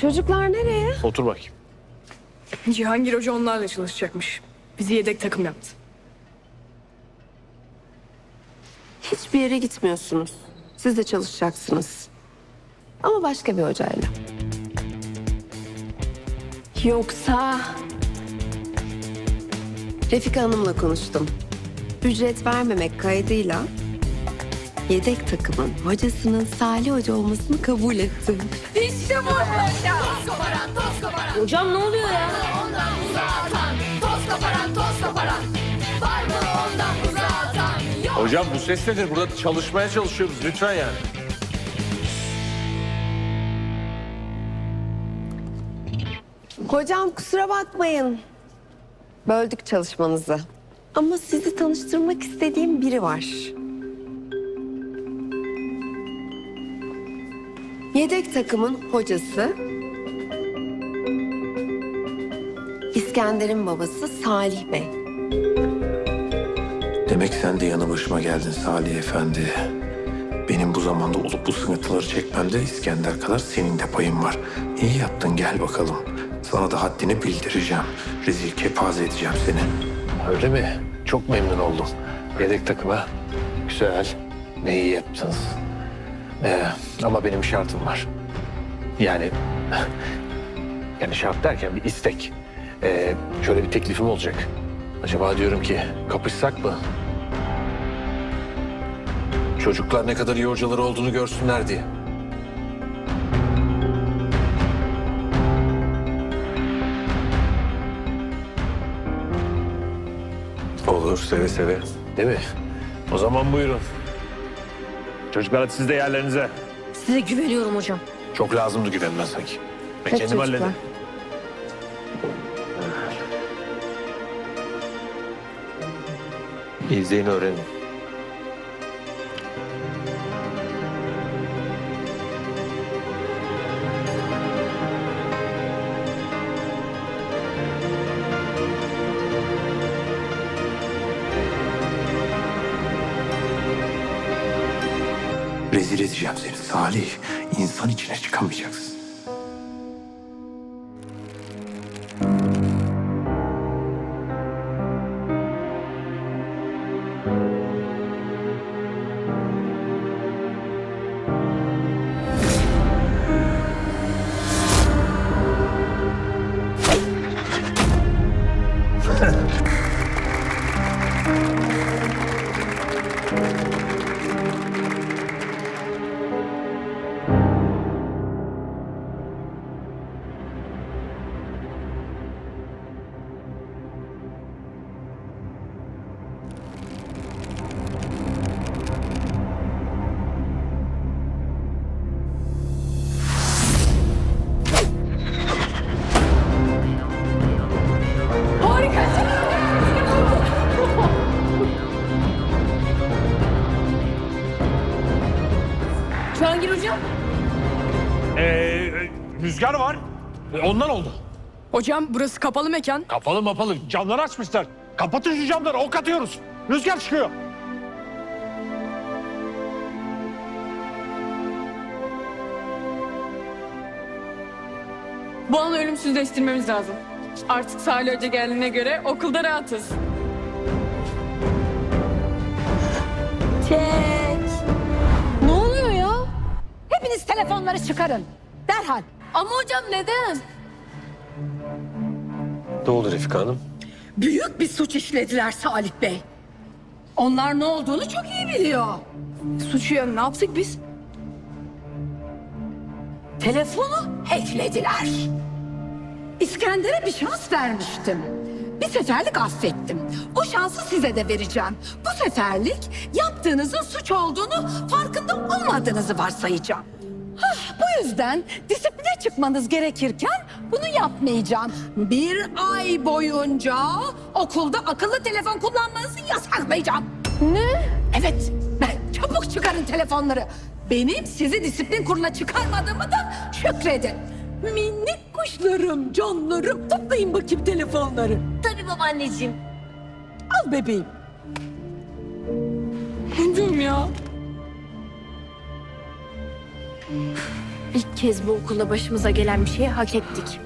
Çocuklar nereye? Otur bakayım. Cihangir Hoca onlarla çalışacakmış. Bizi yedek takım yaptı. Hiçbir yere gitmiyorsunuz. Siz de çalışacaksınız. Ama başka bir hocayla. Yoksa... Refika Hanım'la konuştum. Ücret vermemek kaydıyla yedek takımın hocasının Salih Hoca olmasını kabul ettim. Hocam ne oluyor ya? Hocam bu ses nedir? Burada çalışmaya çalışıyoruz lütfen yani. Hocam kusura bakmayın. Böldük çalışmanızı. Ama sizi tanıştırmak istediğim biri var. Yedek takımın hocası. İskender'in babası Salih Bey. Demek sen de yanı başıma geldin Salih Efendi. Benim bu zamanda olup bu sıkıntıları çekmemde İskender kadar senin de payın var. İyi yaptın gel bakalım. Sana da haddini bildireceğim. Rezil kepaze edeceğim seni. Öyle mi? Çok memnun oldum. Yedek takıma. Güzel. Ne iyi yaptınız. Ee, ama benim şartım var. Yani... Yani şart derken bir istek. Ee, şöyle bir teklifim olacak. Acaba diyorum ki kapışsak mı? Çocuklar ne kadar iyi hocaları olduğunu görsünler diye. Olur seve seve. Değil mi? O zaman buyurun. Çocuklar hadi siz de yerlerinize. Size güveniyorum hocam. Çok lazımdı güvenmen sanki. Ben Hep kendim çocuklar. hallederim. İzleyin öğrenin. Rezil edeceğim seni Salih. İnsan içine çıkamayacaksın. Cihangir hocam. Ee, rüzgar var. E, Ondan oldu. Hocam burası kapalı mekan. Kapalı mapalı. Camları açmışlar. Kapatın şu camları. Ok atıyoruz. Rüzgar çıkıyor. Bu anı ölümsüzleştirmemiz lazım. Artık Salih Hoca geldiğine göre okulda rahatız. Ne telefonları çıkarın. Derhal. Ama hocam neden? Ne oldu Refika Hanım? Büyük bir suç işlediler Salih Bey. Onlar ne olduğunu çok iyi biliyor. Suçu ya ne yaptık biz? Telefonu hacklediler. İskender'e bir şans vermiştim. Bir seferlik affettim. O şansı size de vereceğim. Bu seferlik yaptığınızın suç olduğunu farkında olmadığınızı varsayacağım. Hah, bu yüzden disipline çıkmanız gerekirken bunu yapmayacağım. Bir ay boyunca okulda akıllı telefon kullanmanızı yasaklayacağım. Ne? Evet, ben çabuk çıkarın telefonları. Benim sizi disiplin kuruluna çıkarmadığımı da şükredin. Minik kuşlarım, canlarım. Toplayın bakayım telefonları. Tabii babaanneciğim. Al bebeğim. Hocam ya. İlk kez bu okulda başımıza gelen bir şeyi hak ettik.